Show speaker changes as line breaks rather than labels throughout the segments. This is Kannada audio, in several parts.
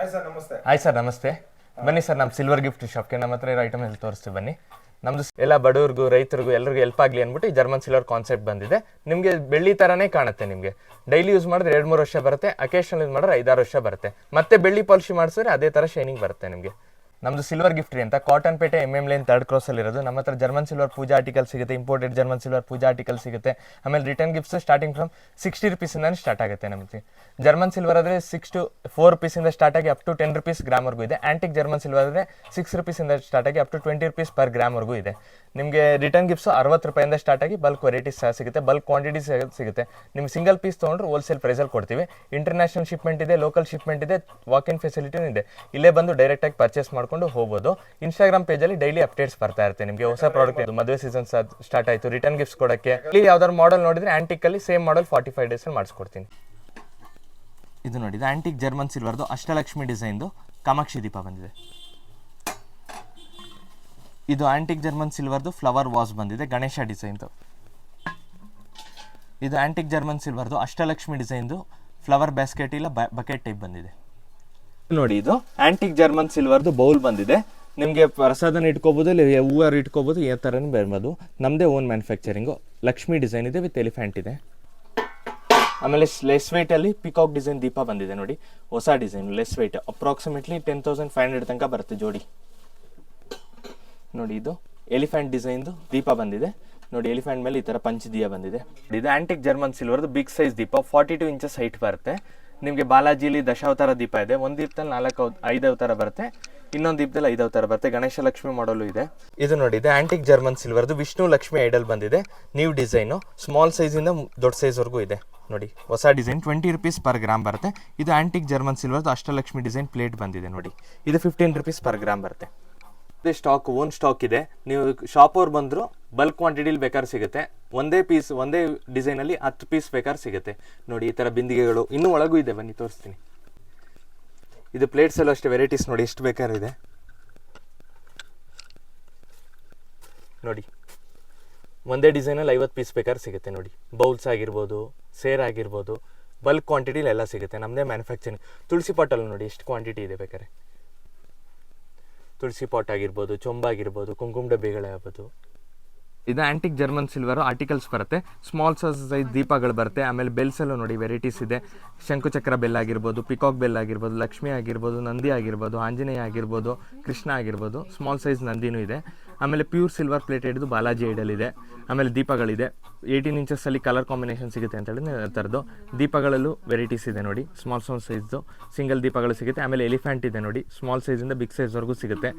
ಹಾಯ್ ಸರ್ ನಮಸ್ತೆ.
ಹಾಯ್ ನಮಸ್ತೆ. ಬನ್ನಿ ಸರ್ ನಮ್ಮ ಸಿಲ್ವರ್ ಗಿಫ್ಟ್ ಶಾಪ್ಗೆ ನಮ್ಮ ಹತ್ರ ಇರೋ ಐಟಮ್ ಎಲ್ಲ ತೋರಿಸ್ತೀವಿ, ಬನ್ನಿ. ನಮ್ದು ಎಲ್ಲ ಬಡವ್ರಿಗೂ, ರೈತರಿಗೂ ಎಲ್ಲರಿಗೂ ಹೆಲ್ಪ್ ಆಗಲಿ ಅಂದ್ಬಿಟ್ಟು ಈ ಜರ್ಮನ್ ಸಿಲ್ವರ್ ಕಾನ್ಸೆಪ್ಟ್ ಬಂದಿದೆ. ನಿಮಗೆ ಬೆಳ್ಳಿ ಥರನೇ ಕಾಣುತ್ತೆ ನಿಮಗೆ. ಡೈಲಿ ಯೂಸ್ ಮಾಡಿದ್ರೆ ಎರಡು ಮೂರು ವರ್ಷ ಬರುತ್ತೆ ಅಕೇಶನಲ್ ಯೂಸ್ ಮಾಡಿದ್ರೆ ಐದಾರು ವರ್ಷ ಬರುತ್ತೆ. ಮತ್ತೆ ಬೆಳ್ಳಿ ಪಾಲಿಶಿ ಮಾಡಿಸಿದ್ರೆ ಅದೇ ಥರ ಶೈನಿಂಗ್ ಬರುತ್ತೆ ನಿಮಗೆ. ನಮ್ದು ಸಿಲ್ವರ್ ಗಿಫ್ಟ್ ರೀ ಅಂತ. Cottonpet M M line third cross ಅಲ್ಲಿ ಇರೋದು. ನಮ್ಮ ಹತ್ರ ಜರ್ಮನ್ ಸಿಲ್ವರ್ ಪೂಜಾ ಆರ್ಟಿಕಲ್ ಸಿಗುತ್ತೆ imported German silver puja article ಸಿಗುತ್ತೆ. ಆಮೇಲೆ return gifts starting from sixty ರುಪೀಸಿಂದ start ಆಗುತ್ತೆ ನಮಗೆ ಜರ್ಮನ್ ಸಿಲ್ವರ್ ಆದರೆ ಸಿಕ್ಸ್ ಟು ಫೋರ್ ರುಪೀಸಿಂದ ಸ್ಟಾರ್ಟ್ ಆಗಿ ಅಪ್ ಟು ಟೆನ್ ರುಪೀಸ್ ಗ್ರಾಮ್ವರೆಗೂ ಇದೆ. ಆಂಟಿಕ್ ಜರ್ಮನ್ ಸಿಲ್ವರ್ ಆದರೆ ಸಿಕ್ಸ್ ರುಪೀಸಿಂದ ಸ್ಟಾರ್ಟ್ ಆಗಿ up to twenty rupees per ಗ್ರಾಮ್ವರೆಗೂ ಇದೆ. ನಿಮಗೆ ರಿಟರ್ನ್ ಗಿಫ್ಟ್ಸ್ ಅರವತ್ತು ರೂಪಾಯಿಂದ ಸ್ಟಾರ್ಟ್ ಆಗಿ ಬಲ್ಕ್ ವೆರೈಟೀಸ್ ಸಹ ಸಿಗುತ್ತೆ. ಬಲ್ಕ್ ಕ್ವಾಂಟಿಟಿ ಸಿಗುತ್ತೆ. ನಿಮ್ಗೆ ಸಿಂಗಲ್ ಪೀಸ್ ತೊಗೊಂಡ್ರೆ ಹೋಲ್ಸೇಲ್ ಪ್ರೈಸಲ್ಲಿ ಕೊಡ್ತೀವಿ. ಇಂಟರ್ನ್ಯಾಷನಲ್ ಶಿಪ್ಮೆಂಟ್ ಇದೆ ಲೋಕಲ್ ಶಿಪ್ಮೆಂಟ್ ಇದೆ ವಾಕ್ ಇನ್ ಫೆಸಿಲಿಟಿನೂ ಇದೆ. ಇಲ್ಲೇ ಬಂದು ಡೈರೆಕ್ಟಾಗಿ ಪರ್ಚೇಸ್ ಮಾಡ್ಕೊಂಡು ಹೋಗ್ಬೋದು. ಇನ್ಸ್ಟಾಗ್ರಾಮ್ ಪೇಜಲ್ಲಿ ಡೈಲಿ ಅಪ್ಡೇಟ್ಸ್ ಬರ್ತಾ ಇರುತ್ತೆ ನಿಮಗೆ. ಹೊಸ ಪ್ರಾಡಕ್ಟ್ ಮದುವೆ ಸೀಸನ್ ಸ್ಟಾರ್ಟ್ ಆಯಿತು. ರಿಟರ್ನ್ ಗಿಫ್ಟ್ಸ್ ಕೊಡೋಕ್ಕೆ. ಇಲ್ಲಿ ಯಾವ್ದಾದ್ರು ಮಾಡೆಲ್ ನೋಡಿದ್ರೆ ಆಂಟಿಕಲ್ಲಿ ಸೇಮ್ ಮಾಡೆಲ್ ಫಾರ್ಟಿ ಫೈವ್ ಡೇಸಲ್ಲಿ ಮಾಡಿಸ್ಕೊಡ್ತೀನಿ. ಇದು ನೋಡಿ, ಇದು ಆಂಟಿಕ್ ಜರ್ಮನ್ ಸಿಲ್ವರ್ದು ಅಷ್ಟಲಕ್ಷ್ಮಿ ಡಿಸೈನ್ದು ಕಾಮಾಕ್ಷಿ ದೀಪ ಬಂದಿದೆ. ಇದು ಆಂಟಿಕ್ ಜರ್ಮನ್ ಸಿಲ್ವರ್ದು ಫ್ಲವರ್ ವಾಸ್ ಬಂದಿದೆ. ಗಣೇಶ ಡಿಸೈನ್ದು ಇದು ಆಂಟಿಕ್ ಜರ್ಮನ್ ಸಿಲ್ವರ್ದು ಅಷ್ಟಲಕ್ಷ್ಮಿ ಡಿಸೈನ್ದು ಫ್ಲವರ್ ಬ್ಯಾಸ್ಕೆಟ್ ಇಲ್ಲ ಬಕೆಟ್ ಟೈಪ್ ಬಂದಿದೆ. ನೋಡಿ ಇದು. ಆಂಟಿಕ್ ಜರ್ಮನ್ ಸಿಲ್ವರ್ದು ಬೌಲ್ ಬಂದಿದೆ. ನಿಮಗೆ ಪ್ರಸಾದನ ಇಟ್ಕೋಬೋದು, ಇಲ್ಲ ಹೂವಾರು ಇಟ್ಕೋಬೋದು ಯಾವ ಥರನೂ ಬರ್ಬೋದು. ನಮ್ಮದೇ ಓನ್ ಮ್ಯಾನುಫ್ಯಾಕ್ಚರಿಂಗು ಲಕ್ಷ್ಮಿ ಡಿಸೈನ್ ಇದೆ ವಿತ್ ಎಲಿಫ್ಯಾಂಟ್ ಇದೆ. ಆಮೇಲೆ ಲೆಸ್ ವೈಟಲ್ಲಿ ಪಿಕಾಕ್ ಡಿಸೈನ್ ದೀಪ ಬಂದಿದೆ ನೋಡಿ. ಹೊಸ design less weight approximately ten thousand five hundred ತನಕ ಬರುತ್ತೆ ಜೋಡಿ. ನೋಡಿ ಇದು ಎಲಿಫೆಂಟ್ ಡಿಸೈನ್ದು ದೀಪ ಬಂದಿದೆ. ನೋಡಿ ಎಲಿಫೆಂಟ್ ಮೇಲೆ ಈ ಥರ ಪಂಚದೀಯ ಬಂದಿದೆ. ಇದು ಆ್ಯಂಟಿಕ್ ಜರ್ಮನ್ ಸಿಲ್ವರ್ದು ಬಿಗ್ ಸೈಜ್ ದೀಪ ಫಾರ್ಟಿ ಟು ಇಂಚಸ್ ಹೈಟ್ ಬರುತ್ತೆ. ನಿಮಗೆ ಬಾಲಾಜಿಲಿ ದಶಾವತಾರ ದೀಪ ಇದೆ. ಒಂದು ದೀಪದಲ್ಲಿ ನಾಲ್ಕು ಐದು ಅವತಾರ ಬರುತ್ತೆ. ಇನ್ನೊಂದು ದೀಪದಲ್ಲಿ ಐದು ಅವತಾರ ಬರುತ್ತೆ. ಗಣೇಶ ಲಕ್ಷ್ಮಿ ಮಾಡಲು ಇದೆ. ಇದು ನೋಡಿ ಇದು ಆಂಟಿಕ್ ಜರ್ಮನ್ ಸಿಲ್ವರ್ದು ವಿಷ್ಣು ಲಕ್ಷ್ಮಿ ಐಡಲ್ ಬಂದಿದೆ. ನ್ಯೂ ಡಿಸೈನು ಸ್ಮಾಲ್ ಸೈಜಿಂದ ದೊಡ್ಡ ಸೈಜ್ವರೆಗೂ ಇದೆ. ನೋಡಿ, ಹೊಸ design twenty rupees per gram ಬರುತ್ತೆ. ಇದು ಆಂಟಿಕ್ ಜರ್ಮನ್ ಸಿಲ್ವರ್ದು ಅಷ್ಟಲಕ್ಷ್ಮಿ ಡಿಸೈನ್ ಪ್ಲೇಟ್ ಬಂದಿದೆ ನೋಡಿ. ಇದು ಫಿಫ್ಟೀನ್ ರುಪೀಸ್ ಪರ್ ಗ್ರಾಮ್ ಬರುತ್ತೆ. ಅದೇ ಸ್ಟಾಕ್ ಓನ್ ಸ್ಟಾಕ್ ಇದೆ. ನೀವು ಶಾಪ್ ಅವ್ರು ಬಂದ್ರು ಬಲ್ಕ್ ಕ್ವಾಂಟಿಟಿಲಿ ಬೇಕಾದ್ರೆ ಸಿಗುತ್ತೆ. ಒಂದೇ ಪೀಸ್ ಒಂದೇ ಡಿಸೈನಲ್ಲಿ ಹತ್ತು ಪೀಸ್ ಬೇಕಾದ್ರೆ ಸಿಗುತ್ತೆ. ನೋಡಿ, ಈ ಥರ ಬಿಂದಿಗೆಗಳು ಇನ್ನೂ ಒಳಗೂ ಇದೆ. ಬನ್ನಿ, ತೋರಿಸ್ತೀನಿ. ಇದು ಪ್ಲೇಟ್ಸ್ ಎಲ್ಲ ಅಷ್ಟೇ ವೆರೈಟೀಸ್ ನೋಡಿ, ಎಷ್ಟು ಬೇಕಾದ್ರೆ ಇದೆ. ನೋಡಿ, ಒಂದೇ ಡಿಸೈನಲ್ಲಿ ಐವತ್ತು ಪೀಸ್ ಬೇಕಾದ್ರೆ ಸಿಗುತ್ತೆ. ನೋಡಿ ಬೌಲ್ಸ್ ಆಗಿರ್ಬೋದು, ಸೇರ್ ಆಗಿರ್ಬೋದು ಬಲ್ಕ್ ಕ್ವಾಂಟಿಟಿಲಿ ಎಲ್ಲ ಸಿಗುತ್ತೆ. ನಮ್ಮದೇ ಮ್ಯಾನುಫ್ಯಾಕ್ಚರಿಂಗ್ ತುಳಸಿ ಪಾಟಲ್ಲಿ ನೋಡಿ, ಎಷ್ಟು ಕ್ವಾಂಟಿಟಿ ಇದೆ ಬೇಕಾದ್ರೆ. ತುಳಸಿ ಪಾಟ್ ಆಗಿರ್ಬೋದು ಚೊಂಬಾಗಿರ್ಬೋದು ಕುಂಕುಮ ಡಬ್ಬಿಗಳಾಗ್ಬೋದು. ಇದು ಆಂಟಿಕ್ ಜರ್ಮನ್ ಸಿಲ್ವರ್ ಆರ್ಟಿಕಲ್ಸ್ ಬರುತ್ತೆ. ಸ್ಮಾಲ್ ಸೈಜ್ ದೀಪಗಳು ಬರುತ್ತೆ. ಆಮೇಲೆ ಬೆಲ್ಸಲ್ಲೂ ನೋಡಿ ವೆರೈಟೀಸ್ ಇದೆ. ಶಂಕುಚಕ್ರ ಬೆಲ್ ಆಗಿರ್ಬೋದು ಪಿಕಾಕ್ ಬೆಲ್ ಆಗಿರ್ಬೋದು, ಲಕ್ಷ್ಮಿ ಆಗಿರ್ಬೋದು, ನಂದಿ ಆಗಿರ್ಬೋದು, ಆಂಜನೇಯ ಆಗಿರ್ಬೋದು, ಕೃಷ್ಣ ಆಗಿರ್ಬೋದು ಸ್ಮಾಲ್ ಸೈಜ್ ನಂದಿನೂ ಇದೆ. ಆಮೇಲೆ ಪ್ಯೂರ್ ಸಿಲ್ವರ್ ಪ್ಲೇಟ್ ಹಿಡಿದು ಬಾಲಾಜಿ ಇದೆ ಆಮೇಲೆ ದೀಪಗಳಿದೆ. ಏಯ್ಟೀನ್ ಇಂಚಸ್ಸಲ್ಲಿ ಕಲರ್ ಕಾಂಬಿನೇಷನ್ ಸಿಗುತ್ತೆ ಅಂತ ಹೇಳಿ ಥರದ್ದು. ದೀಪಗಳಲ್ಲೂ ವೆರೈಟೀಸ್ ಇದೆ ನೋಡಿ. ಸ್ಮಾಲ್ ಸ್ಮಾಲ್ ಸೈಜ್ದು ಸಿಂಗಲ್ ದೀಪಗಳು ಸಿಗುತ್ತೆ. ಆಮೇಲೆ ಎಲಿಫೆಂಟ್ ಇದೆ ನೋಡಿ. ಸ್ಮಾಲ್ ಸೈಜಿಂದ ಬಿಗ್ ಸೈಜ್ವರೆಗೂ ಸಿಗುತ್ತೆ.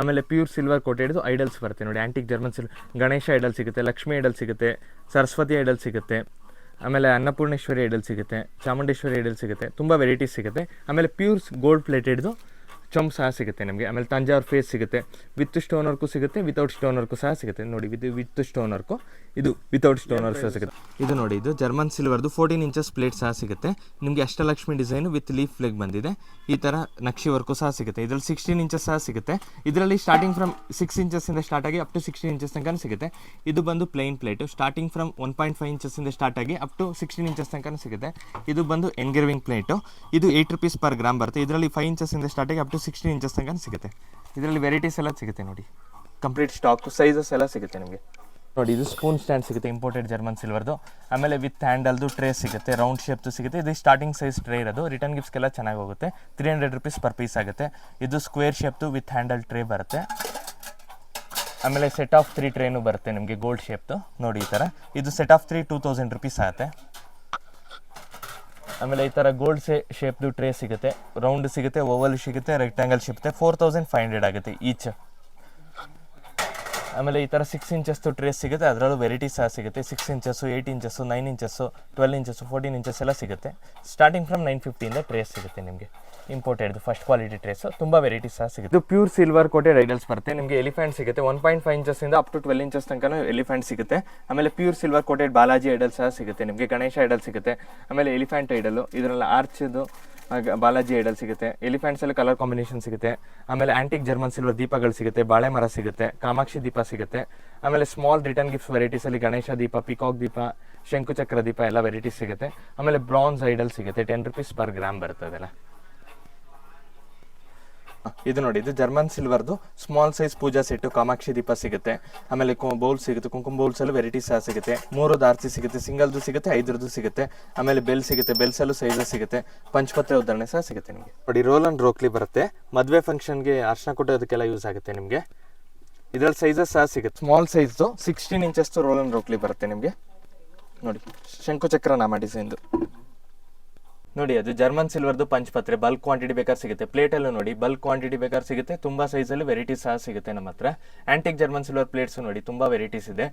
ಆಮೇಲೆ ಪ್ಯೂರ್ ಸಿಲ್ವರ್ ಕೋಟೆ ಹಿಡಿದು ಐಡಲ್ಸ್ ಬರುತ್ತೆ ನೋಡಿ. Antique German silver Ganesha idol ಸಿಗುತ್ತೆ, ಲಕ್ಷ್ಮಿ ಐಡಲ್ ಸಿಗುತ್ತೆ, ಸರಸ್ವತಿ ಐಡಲ್ ಸಿಗುತ್ತೆ, ಆಮೇಲೆ ಅನ್ನಪೂರ್ಣೇಶ್ವರಿ ಐಡಲ್ ಸಿಗುತ್ತೆ, ಚಾಮುಂಡೇಶ್ವರಿ ಐಡಲ್ ಸಿಗುತ್ತೆ, ತುಂಬ ವೆರೈಟೀಸ್ ಸಿಗುತ್ತೆ. ಆಮೇಲೆ ಪ್ಯೂರ್ ಗೋಲ್ಡ್ ಪ್ಲೇಟ್ ಚೊಂಬ್ ಸಹ ಸಿಗುತ್ತೆ ನಿಮಗೆ. ಆಮೇಲೆ ತಂಜಾವರ್ ಫೇಸ್ ಸಿಗುತ್ತೆ. ವಿತ್ ಸ್ಟೋನ್ ವರ್ಕು ಸಿಗುತ್ತೆ ವಿತೌಟ್ ಸ್ಟೋನ್ ವರ್ಕು ಸಹ ಸಿಗುತ್ತೆ. ನೋಡಿ ವಿತ್ ವಿತ್ ಸ್ಟೋನ್ ವರ್ಕು ಇದು ವಿತೌಟ್ ಸ್ಟೋನ್ ವರ್ಕ್ ಸಹ ಸಿಗುತ್ತೆ. ಇದು ನೋಡಿ, ಇದು ಜರ್ಮನ್ ಸಿಲ್ವರ್ದು ಫೋರ್ಟೀನ್ ಇಂಚಸ್ ಪ್ಲೇಟ್ ಸಹ ಸಿಗುತ್ತೆ. ನಿಮಗೆ Ashtalakshmi design with leaf flag ಬಂದಿದೆ. ಈ ಥರ ನಕ್ಷಿ ವರ್ಕು ಸಹ ಸಿಗುತ್ತೆ. ಇದರಲ್ಲಿ ಸಿಕ್ಸ್ಟೀನ್ ಇಂಚಸ್ ಸಹ ಸಿಗುತ್ತೆ. ಇದರಲ್ಲಿ ಸ್ಟಾರ್ಟಿಂಗ್ ಫ್ರಮ್ ಸಿಕ್ಸ್ ಇಂಚಸ್ಸಿಂದ ಸ್ಟಾರ್ಟ್ ಆಗಿ ಅಪ್ ಟು ಸಿಕ್ಸ್ಟೀನ್ ಇಂಚಸ್ ತನಕ ಸಿಗುತ್ತೆ. ಇದು ಬಂದು plain plate starting from one point five ಇಂಚಸ್ಸಿಂದ start ಆಗಿ ಅಪ್ ಟು ಸಿಕ್ಸ್ಟೀನ್ ಇಂಚಸ್ ತನಕ ಸಿಗುತ್ತೆ. ಇದು ಬಂದು ಎನ್ಗ್ರೇವಿಂಗ್ ಪ್ಲೇಟು ಇದು ಏಟ್ ರುಪೀಸ್ ಪರ್ ಗ್ರಾಮ್ ಬರುತ್ತೆ. ಇದರಲ್ಲಿ ಫೈವ್ ಇಂಚಸ್ಸಿಂದ ಸ್ಟಾರ್ಟ್ ಆಗಿ ಅಪ್ ಟು ಸಿಕ್ಸ್ಟೀನ್ ಇಂಚಸ್ ತನಕ ಸಿಗುತ್ತೆ. ಇದರಲ್ಲಿ ವೆರೈಟೀಸ್ ಎಲ್ಲ ಸಿಗುತ್ತೆ ನೋಡಿ. ಕಂಪ್ಲೀಟ್ ಸ್ಟಾಕ್ ಸೈಜಸ್ ಎಲ್ಲ ಸಿಗುತ್ತೆ ನಿಮಗೆ. ನೋಡಿ ಇದು ಸ್ಪೂನ್ ಸ್ಟ್ಯಾಂಡ್ ಸಿಗುತ್ತೆ ಇಂಪೋರ್ಟೆಡ್ ಜರ್ಮನ್ ಸಿಲ್ವರ್ದು ಆಮೇಲೆ ವಿತ್ ಹ್ಯಾಂಡಲ್ದು ಟ್ರೇ ಸಿಗುತ್ತೆ ರೌಂಡ್ ಶೇಪ್ದು ಸಿಗುತ್ತೆ. ಇದು ಸ್ಟಾರ್ಟಿಂಗ್ ಸೈಜ್ ಟ್ರೇ ಇರೋದು. ರಿಟರ್ನ್ ಗಿಫ್ಟ್ಸ್ಗೆಲ್ಲ ಚೆನ್ನಾಗಿ ಹೋಗುತ್ತೆ. Three hundred rupees per piece ಆಗುತ್ತೆ. ಇದು ಸ್ಕ್ವೇರ್ ಶೇಪ್ದು ವಿತ್ ಹ್ಯಾಂಡಲ್ ಟ್ರೇ ಬರುತ್ತೆ. ಆಮೇಲೆ ಸೆಟ್ ಆಫ್ ತ್ರೀ ಟ್ರೇನು ಬರುತ್ತೆ ನಿಮಗೆ ಗೋಲ್ಡ್ ಶೇಪ್ದು ನೋಡಿ ಈ ಥರ ಇದು set of three two thousand rupees ಆಗುತ್ತೆ. ಆಮೇಲೆ ಈ ಥರ ಗೋಲ್ಡ್ ಸೇ ಶೇಪ್ದು ಟ್ರೇ ಸಿಗುತ್ತೆ. ರೌಂಡ್ ಸಿಗುತ್ತೆ ಓವಲ್ ಸಿಗುತ್ತೆ ರೆಕ್ಟ್ಯಾಂಗಲ್ ಸಿಗುತ್ತೆ. ಫೋರ್ ತೌಸಂಡ್ ಫೈವ್ ಹಂಡ್ರೆಡ್ ಆಗುತ್ತೆ ಈಚ್ ಆಮೇಲೆ ಈ ಥರ ಸಿಕ್ಸ್ ಇಂಚಸ್ದು ಟ್ರೇಸ್ ಸಿಗುತ್ತೆ. ಅದರಲ್ಲೂ ವೆರೈಟಿ ಸಹ ಸಿಗುತ್ತೆ. Six inches eight inches nine inches twelve inches fourteen inches ಎಲ್ಲ ಸಿಗುತ್ತೆ. ಸ್ಟಾರ್ಟಿಂಗ್ ಫ್ರಮ್ ನೈನ್ ಫಿಫ್ಟಿಯಿಂದ ಟ್ರೇಸ್ ಸಿಗುತ್ತೆ ನಿಮಗೆ. ಇಂಪೋರ್ಟೆಡ್ ಫಸ್ಟ್ ಕ್ವಾಲಿಟಿ ಟ್ರೇಸು ತುಂಬ ವೆರೈಟಿ ಸಹ ಸಿಗುತ್ತೆ. ಇದು ಪ್ಯೂರ್ ಸಿಲ್ವರ್ ಕೋಟೆಡ್ ಐಡಲ್ಸ್ ಬರುತ್ತೆ. ನಿಮಗೆ ಎಲಿಫೆಂಟ್ ಸಿಗುತ್ತೆ. ಒನ್ ಪಾಯಿಂಟ್ ಫೈವ್ ಇಂಚಸ್ಸಿಂದ ಅಪ್ ಟು ಟ್ವೆಲ್ ಇಂಚಸ್ ತನಕ ಎಲಿಫೆಂಟ್ ಸಿಗುತ್ತೆ. ಆಮೇಲೆ pure silver coated Balaji idol ಸಹ ಸಿಗುತ್ತೆ. ನಿಮಗೆ ಗಣೇಶ ಐಡಲ್ ಸಿಗುತ್ತೆ. ಆಮೇಲೆ ಎಲಿಫೆಂಟ್ ಐಡಲು ಇದರಲ್ಲಿ ಆರ್ಚ್ದು ಬಾಲಾಜಿ ಐಡಲ್ ಸಿಗುತ್ತೆ, ಎಲಿಫೆಂಟ್ಸ್ ಅಲ್ಲಿ ಕಲರ್ ಕಾಂಬಿನೇಷನ್ ಸಿಗುತ್ತೆ, ಆಮೇಲೆ ಆಂಟಿಕ್ ಜರ್ಮನ್ ಸಿಲ್ವರ್ ದೀಪಗಳು ಸಿಗುತ್ತೆ, ಬಾಳೆ ಮರ ಸಿಗುತ್ತೆ, ಕಾಮಾಕ್ಷಿ ದೀಪ ಸಿಗುತ್ತೆ, ಆಮೇಲೆ ಸ್ಮಾಲ್ ರಿಟರ್ನ್ ಗಿಫ್ಟ್ಸ್ ವೆರೈಟೀಸ್ ಅಲ್ಲಿ ಗಣೇಶ ದೀಪ ಪಿಕಾಕ್ ದೀಪ, ಶಂಕುಚಕ್ರ ದೀಪ ಎಲ್ಲ ವೆರೈಟೀಸ್ ಸಿಗುತ್ತೆ, ಆಮೇಲೆ ಬ್ರಾನ್ಸ್ ಐಡಲ್ ಸಿಗುತ್ತೆ ಟೆನ್ ರುಪೀಸ್ ಪರ್ ಗ್ರಾಮ್ ಬರ್ತದೆ ಅದೆಲ್ಲ ಇದು ನೋಡಿ ಇದು German ಸಿಲ್ವರ್ದು small size puja set Kamakshi ದೀಪ ಸಿಗುತ್ತೆ. ಆಮೇಲೆ ಬೌಲ್ ಸಿಗುತ್ತೆ ಕುಂಕುಮ ಬೌಲ್ಸ್ ಅಲ್ಲಿ ವೆರೈಟಿ ಸಹ ಸಿಗುತ್ತೆ. ಮೂರು ದಾರ್ಸಿ ಸಿಗುತ್ತೆ ಸಿಂಗಲ್ದು ಸಿಗುತ್ತೆ ಐದರದ್ದು ಸಿಗುತ್ತೆ. ಆಮೇಲೆ ಬೆಲ್ ಸಿಗುತ್ತೆ ಬೆಲ್ಸ್ ಅಲ್ಲೂ ಸೈಜಸ್ ಸಿಗುತ್ತೆ. ಪಂಚಪತ್ರೆ ಉದಾಹರಣೆ ಸಹ ಸಿಗುತ್ತೆ ನಿಮಗೆ. ನೋಡಿ ರೋಲ್ ಅಂಡ್ ರೋಕ್ಲಿ ಬರುತ್ತೆ. ಮದುವೆ ಫಂಕ್ಷನ್ಗೆ ಅರ್ಶನ ಕೊಟ್ಟೋದಕ್ಕೆಲ್ಲ ಯೂಸ್ ಆಗುತ್ತೆ ನಿಮಗೆ. ಇದ್ರಲ್ಲಿ ಸೈಜಸ್ ಸಹ ಸಿಗುತ್ತೆ. ಸ್ಮಾಲ್ ಸೈಜ್ದು ಸಿಕ್ಸ್ಟೀನ್ ಇಂಚಸ್ ರೋಲ್ ಅಂಡ್ ರೋಕ್ಲಿ ಬರುತ್ತೆ ನಿಮಗೆ. ನೋಡಿ ಶಂಕುಚಕ್ರ ನಾಮ ಡಿಸೈನ್ದು ನೋಡಿ, ಅದು ಜರ್ಮನ್ ಸಿಲ್ವರ್ದು ಪಂಚಪತ್ರೆ ಬಲ್ಕ್ ಕ್ವಾಂಟಿಟಿ ಬೇಕಾದ್ರೆ ಸಿಗುತ್ತೆ. ಪ್ಲೇಟಲ್ಲೂ ನೋಡಿ ಬಲ್ಕ್ ಕ್ವಾಂಟಿಟಿ ಬೇಕಾದ್ರೆ ಸಿಗುತ್ತೆ. ತುಂಬ ಸೈಜಲ್ಲಿ ವೆರೈಟೀಸ್ ಸಹ ಸಿಗುತ್ತೆ ನಮ್ಮ ಹತ್ರ. ಆ್ಯಂಟಿಕ್ ಜರ್ಮನ್ ಸಿಲ್ವರ್ ಪ್ಲೇಟ್ಸು ನೋಡಿ, ತುಂಬ ವೆರೈಟೀಸ್ ಇದೆ.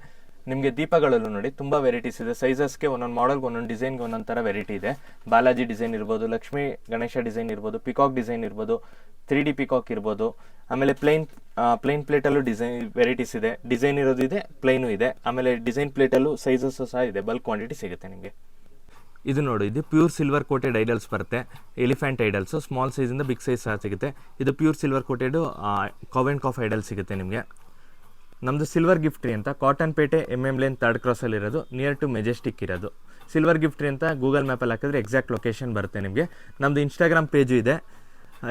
ನಿಮಗೆ ದೀಪಗಳಲ್ಲೂ ನೋಡಿ, ತುಂಬ ವೆರೈಟೀಸ್ ಇದೆ. ಸೈಜಸ್ಗೆ ಒಂದೊಂದು ಮಾಡೆಲ್ಗೆ ಒಂದೊಂದು ಡಿಸೈನ್ಗೆ ಒಂದೊಂದು ಥರ ವೆರೈಟಿ ಇದೆ. ಬಾಲಾಜಿ ಡಿಸೈನ್ ಇರ್ಬೋದು ಲಕ್ಷ್ಮೀ ಗಣೇಶ ಡಿಸೈನ್ ಇರ್ಬೋದು ಪಿಕಾಕ್ ಡಿಸೈನ್ ಇರ್ಬೋದು ತ್ರೀ ಡಿ ಪಿಕಾಕ್ ಇರ್ಬೋದು. ಆಮೇಲೆ ಪ್ಲೇನ್ ಪ್ಲೇನ್ ಪ್ಲೇಟಲ್ಲೂ ಡಿಸೈನ್ ವೆರೈಟೀಸ್ ಇದೆ. ಡಿಸೈನ್ ಇರೋದು ಇದೆ ಪ್ಲೇನು ಇದೆ. ಆಮೇಲೆ ಡಿಸೈನ್ ಪ್ಲೇಟಲ್ಲೂ ಸೈಜಸ್ಸು ಸಹ ಇದೆ. ಬಲ್ಕ್ ಕ್ವಾಂಟಿಟಿ ಸಿಗುತ್ತೆ ನಿಮಗೆ. ಇದು ನೋಡು, ಇದು ಪ್ಯೂರ್ ಸಿಲ್ವರ್ ಕೋಟೆಡ್ ಐಡಲ್ಸ್ ಬರುತ್ತೆ. ಎಲಿಫೆಂಟ್ ಐಡಲ್ಸು ಸ್ಮಾಲ್ ಸೈಜಿಂದ ಬಿಗ್ ಸೈಜ್ ಸಹ ಸಿಗುತ್ತೆ. ಇದು pure silver coated cow and calf idol ಸಿಗುತ್ತೆ ನಿಮಗೆ. ನಮ್ಮದು ಸಿಲ್ವರ್ ಗಿಫ್ಟ್ರಿ ಅಂತ Cottonpet M M lane third ಕ್ರಾಸಲ್ಲಿ ಇರೋದು ನಿಯರ್ ಟು ಮೆಜೆಸ್ಟಿಕ್ ಇರೋದು. ಸಿಲ್ವರ್ ಗಿಫ್ಟ್ರಿ ಅಂತ ಗೂಗಲ್ ಮ್ಯಾಪಲ್ಲಿ ಹಾಕಿದ್ರೆ ಎಕ್ಸಾಕ್ಟ್ ಲೊಕೇಶನ್ ಬರುತ್ತೆ ನಿಮಗೆ. ನಮ್ಮದು ಇನ್ಸ್ಟಾಗ್ರಾಮ್ ಪೇಜು ಇದೆ.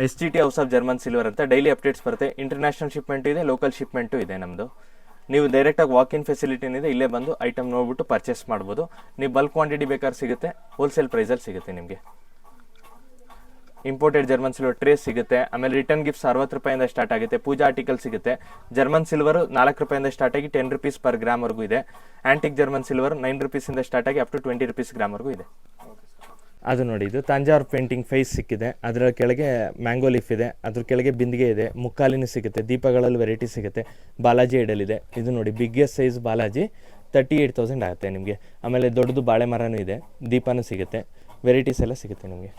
S T T house of German silver ಅಂತ ಡೈಲಿ ಅಪ್ಡೇಟ್ಸ್ ಬರುತ್ತೆ. ಇಂಟರ್ನ್ಯಾಷನಲ್ ಶಿಪ್ಮೆಂಟು ಇದೆ ಲೋಕಲ್ ಶಿಪ್ಮೆಂಟು ಇದೆ ನಮ್ಮದು ನೀವು ಡೈರೆಕ್ಟಾಗಿ ವಾಕ್ ಇನ್ ಫೆಸಿಲಿಟಿ ಏನಿದೆ, ಇಲ್ಲೇ ಬಂದು ಐಟಮ್ ನೋಡ್ಬಿಟ್ಟು ಪರ್ಚೇಸ್ ಮಾಡ್ಬೋದು. ನೀವು ಬಲ್ಕ್ ಕ್ವಾಂಟಿಟಿ ಬೇಕಾದ್ರೆ ಸಿಗುತ್ತೆ ಹೋಲ್ಸೇಲ್ ಪ್ರೈಸಲ್ಲಿ ಸಿಗುತ್ತೆ ನಿಮಗೆ. ಇಂಪೋರ್ಟೆಡ್ ಜರ್ಮನ್ ಸಿಲ್ವರ್ ಟ್ರೇಸ್ ಸಿಗುತ್ತೆ, ಆಮೇಲೆ ರಿಟರ್ನ್ ಗಿಫ್ಟ್ಸ್ ಅರವತ್ತು ರೂಪಾಯಿಂದ ಸ್ಟಾರ್ಟ್ ಆಗುತ್ತೆ, ಪೂಜಾ ಆರ್ಟಿಕಲ್ ಸಿಗುತ್ತೆ. ಜರ್ಮನ್ ಸಿಲ್ವರ್ ನಾಲ್ಕು ರೂಪಾಯಿಂದ ಸ್ಟಾರ್ಟ್ ಆಗಿ ಟೆನ್ ರುಪೀಸ್ ಪರ್ ಗ್ರಾಮ್ವರೆಗೂ ಇದೆ. ಆಂಟಿಕ್ ಜರ್ಮನ್ ಸಿಲ್ವರ್ ನೈನ್ ರುಪೀಸಿಂದ ಸ್ಟಾರ್ಟ್ ಆಗಿ ಅಪ್ ಟು ಟ್ವೆಂಟಿ ರುಪೀಸ್ ಗ್ರಾಮ್ವರೆಗೂ ಇದೆ. ಅದು ನೋಡಿ, ಇದು ತಂಜಾವೂರು ಪೇಂಟಿಂಗ್ ಫೇಸ್ ಸಿಕ್ಕಿದೆ. ಅದರ ಕೆಳಗೆ ಮ್ಯಾಂಗೋ ಲೀಫ್ ಇದೆ, ಅದ್ರ ಕೆಳಗೆ ಬಿಂದಿಗೆ ಇದೆ, ಮುಕ್ಕಾಲಿನೂ ಸಿಗುತ್ತೆ, ದೀಪಗಳಲ್ಲಿ ವೆರೈಟಿ ಸಿಗುತ್ತೆ, ಬಾಲಾಜಿ ಇಡಲಿದೆ ಇದೆ ನೋಡಿ, biggest size Balaji thirty eight thousand ಆಗುತ್ತೆ ನಿಮಗೆ. ಆಮೇಲೆ ದೊಡ್ಡದು ಬಾಳೆ ಮರನೂ ಇದೆ, ದೀಪನೂ ಸಿಗುತ್ತೆ, ವೆರೈಟೀಸ್ ಎಲ್ಲ ಸಿಗುತ್ತೆ ನಿಮಗೆ.